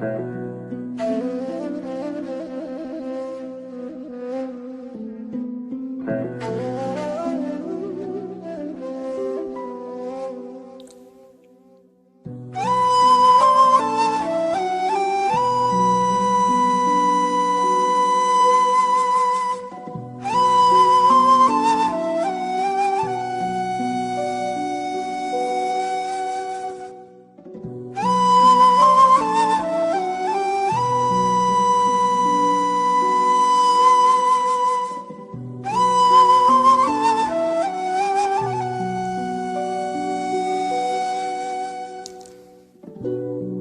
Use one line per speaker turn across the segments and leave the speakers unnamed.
Thank you.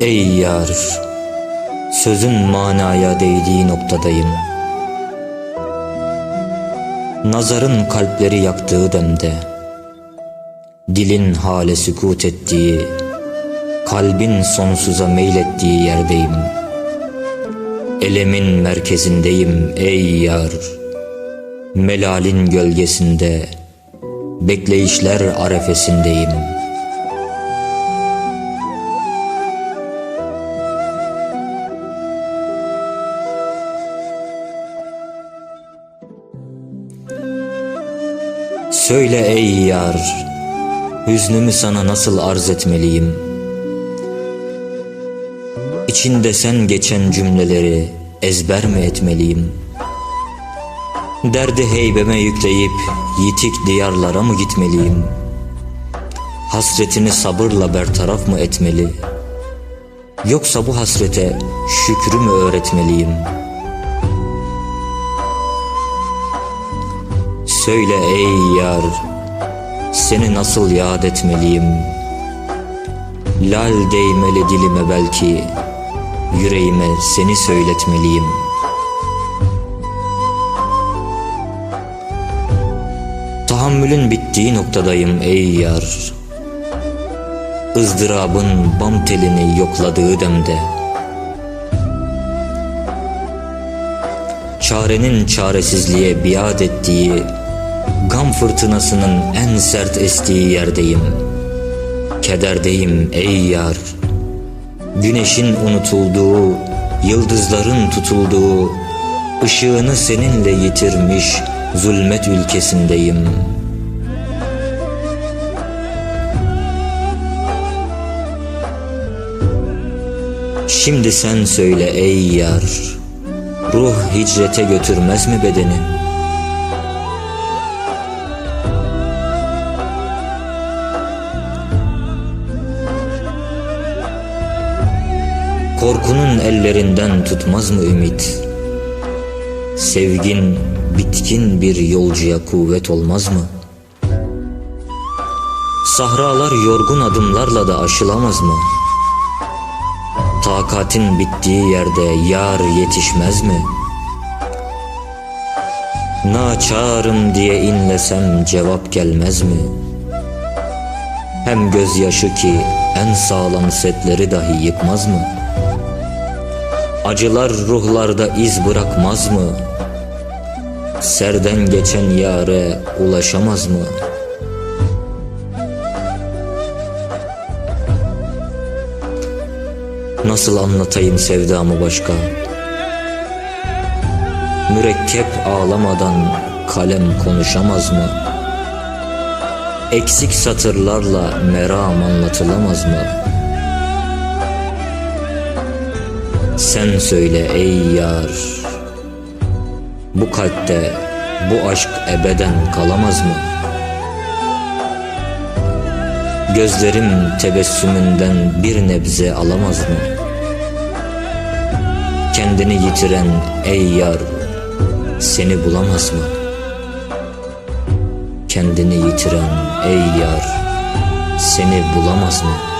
Ey yar, sözün manaya değdiği noktadayım. Nazarın kalpleri yaktığı demde, dilin hale sükut ettiği, kalbin sonsuza meylettiği yerdeyim. Elemin merkezindeyim ey yar, melalin gölgesinde, bekleyişler arefesindeyim.'' Söyle ey yar, hüznümü sana nasıl arz etmeliyim? İçinde sen geçen cümleleri ezber mi etmeliyim? Derdi heybeme yükleyip yitik diyarlara mı gitmeliyim? Hasretini sabırla bertaraf mı etmeli? Yoksa bu hasrete şükrü mü öğretmeliyim?'' Söyle ey yar, seni nasıl yad etmeliyim? Lal değmeli dilime belki, yüreğime seni söyletmeliyim. Tahammülün bittiği noktadayım ey yar. ızdırabın bam telini yokladığı demde. Çarenin çaresizliğe biat ettiği Gam fırtınasının en sert estiği yerdeyim. Kederdeyim ey yar. Güneşin unutulduğu, yıldızların tutulduğu, ışığını seninle yitirmiş zulmet ülkesindeyim. Şimdi sen söyle ey yar, ruh hicrete götürmez mi bedeni?'' Korkunun ellerinden tutmaz mı ümit? Sevgin bitkin bir yolcuya kuvvet olmaz mı? Sahralar yorgun adımlarla da aşılamaz mı? Takatin bittiği yerde yar yetişmez mi? Naçarım diye inlesem cevap gelmez mi? Hem gözyaşı ki en sağlam setleri dahi yıkmaz mı?'' Acılar ruhlarda iz bırakmaz mı? Serden geçen yare ulaşamaz mı? Nasıl anlatayım sevdamı başka? Mürekkep ağlamadan kalem konuşamaz mı? Eksik satırlarla meram anlatılamaz mı?'' Sen söyle ey yar Bu kalpte bu aşk ebeden kalamaz mı? Gözlerim tebessümünden bir nebze alamaz mı? Kendini yitiren ey yar seni bulamaz mı? Kendini yitiren ey yar seni bulamaz mı?''